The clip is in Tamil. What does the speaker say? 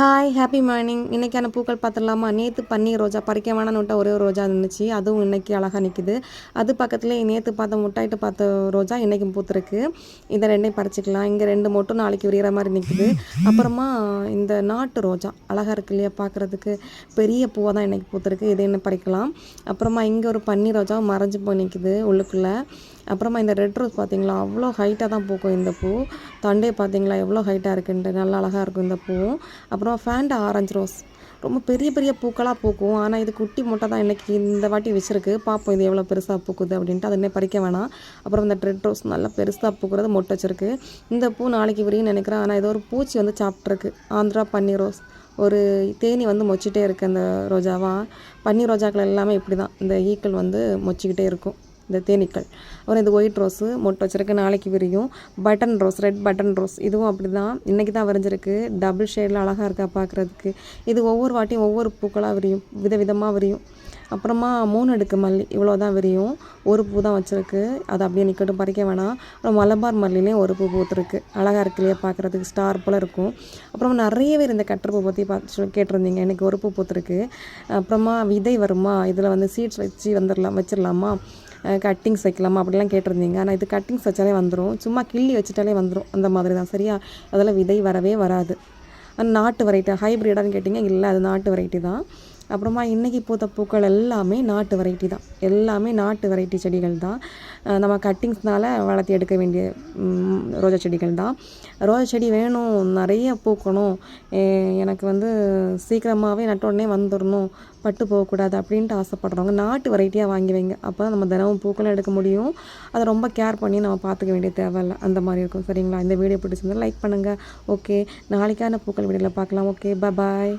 ஹாய் ஹாப்பி மார்னிங் இன்றைக்கான பூக்கள் பார்த்துடலாமா? நேற்று பன்னீர் ரோஜா பறிக்க வேணாம்னு ஒரே ஒரு ரோஜா இருந்துச்சு. அதுவும் இன்றைக்கி அழகாக நிற்கிது அது பக்கத்துலேயே நேற்று பார்த்த முட்டாயிட்டு பார்த்த ரோஜா இன்றைக்கும் பூத்துருக்கு. இதை ரெண்டையும் பறிச்சிக்கலாம். இங்கே ரெண்டு மட்டும் நாளைக்கு விரிகிற மாதிரி நிற்கிது அப்புறமா இந்த நாட்டு ரோஜா அழகாக இருக்கு இல்லையா பார்க்குறதுக்கு? பெரிய பூவாக தான் இன்றைக்கி பூத்துருக்கு. இதை என்ன பறிக்கலாம். அப்புறமா இங்கே ஒரு பன்னீர் ரோஜா மறைஞ்சு போய் நிற்கிது உள்ளுக்குள்ளே. அப்புறமா இந்த ரெட் ரோஸ் பார்த்தீங்களா அவ்வளோ ஹைட்டாக தான் பூக்கும் இந்த பூ. தண்டே பார்த்தீங்களா எவ்வளோ ஹைட்டாக இருக்குன்ட்டு. நல்லா அழகாக இருக்கும் இந்த பூவும் அப்புறம் ஃபேண்டா ஆரஞ்சு ரோஸ் ரொம்ப பெரிய பெரிய பூக்களாக பூக்கும். ஆனால் இது குட்டி மூட்டை தான் இன்றைக்கி இந்த வாட்டி வச்சுருக்கு. பார்ப்போம் இது எவ்வளோ பெருசாக பூக்குது அப்படின்ட்டு. அது இன்னும் பறிக்க வேணாம். அப்புறம் இந்த ரெட் ரோஸ் நல்லா பெருசாக பூக்கிறது மொட்டை வச்சுருக்கு. இந்த பூ நாளைக்கு விரியும் நினைக்கிறேன். ஆனால் ஏதோ ஒரு பூச்சி வந்து சாப்பிட்ருக்கு. ஆந்திரா பன்னீர் ரோஸ் ஒரு தேனி வந்து மொச்சிட்டே இருக்குது அந்த ரோஜாவாக பன்னீர் ரோஜாக்கள் எல்லாமே இப்படி தான் இந்த ஈக்கள் வந்து மொச்சிக்கிட்டே இருக்கும். இந்த தேனீக்கள். அப்புறம் இது ஒயிட் ரோஸு மொட்டை வச்சிருக்கு நாளைக்கு விரியும். Button rose red button rose இதுவும் அப்படி தான் இன்றைக்கி தான் வரைஞ்சிருக்கு. டபுள் ஷேடில் அழகாக இருக்கா பார்க்குறதுக்கு இது ஒவ்வொரு வாட்டியும் ஒவ்வொரு பூக்களாக விரியும். விதவிதமாக விரியும். அப்புறமா மூணு அடுக்கு மல்லி இவ்வளோ தான் விரியும். ஒரு பூ தான் வச்சுருக்கு. அது அப்படியே நிற்கட்டும் பறிக்க வேணாம். அப்புறம் மலபார் மல்லிலையும் ஒரு பூ பூத்துருக்கு. அழகாக இருக்கு இல்லையா பார்க்குறதுக்கு ஸ்டார் போல் இருக்கும். அப்புறம் நிறைய பேர் இந்த கட்டர் பூ பற்றி பார்த்து சொல்லி கேட்டிருந்தீங்க. எனக்கு ஒரு பூ பூத்துருக்கு. அப்புறமா விதை வருமா? இதில் வந்து சீட்ஸ் வச்சு வந்துடலாம் வச்சிடலாமா கட்டிங்ஸ் வைக்கலாமா? அப்படிலாம் கேட்டிருந்தீங்க. ஆனால் இது கட்டிங்ஸ் வச்சாலே வந்துடும் சும்மா கிள்ளி வச்சுட்டாலே வந்துடும் அந்த மாதிரி தான். சரியா? அதெல்லாம் விதை வரவே வராது. நாட்டு வெரைட்டி ஹைப்ரிடான்னு கேட்டிங்க. இல்லை அது நாட்டு வெரைட்டி தான். அப்புறமா இன்றைக்கி பூத்த பூக்கள் எல்லாமே நாட்டு வெரைட்டி தான். எல்லாமே நாட்டு வெரைட்டி செடிகள் தான். நம்ம கட்டிங்ஸ்னால் வளர்த்தி எடுக்க வேண்டிய ரோஜா செடிகள் தான். ரோஜா செடி வேணும் நிறைய பூக்கணும். எனக்கு வந்து சீக்கிரமாகவே நட்டோடனே வந்துடணும் பட்டு போகக்கூடாது அப்படின்ட்டு ஆசைப்படுறவங்க நாட்டு வெரைட்டியாக வாங்கி வைங்க. அப்போ தான் நம்ம தினமும் பூக்களும் எடுக்க முடியும். அதை ரொம்ப கேர் பண்ணி நம்ம பார்த்துக்க வேண்டிய தேவையில்லை அந்த மாதிரி இருக்கும். சரிங்களா? இந்த வீடியோ பிடிச்சிருந்தால் லைக் பண்ணுங்கள் ஓகே நாளைக்கான பூக்கள் வீடியோவில் பார்க்கலாம். Okay bye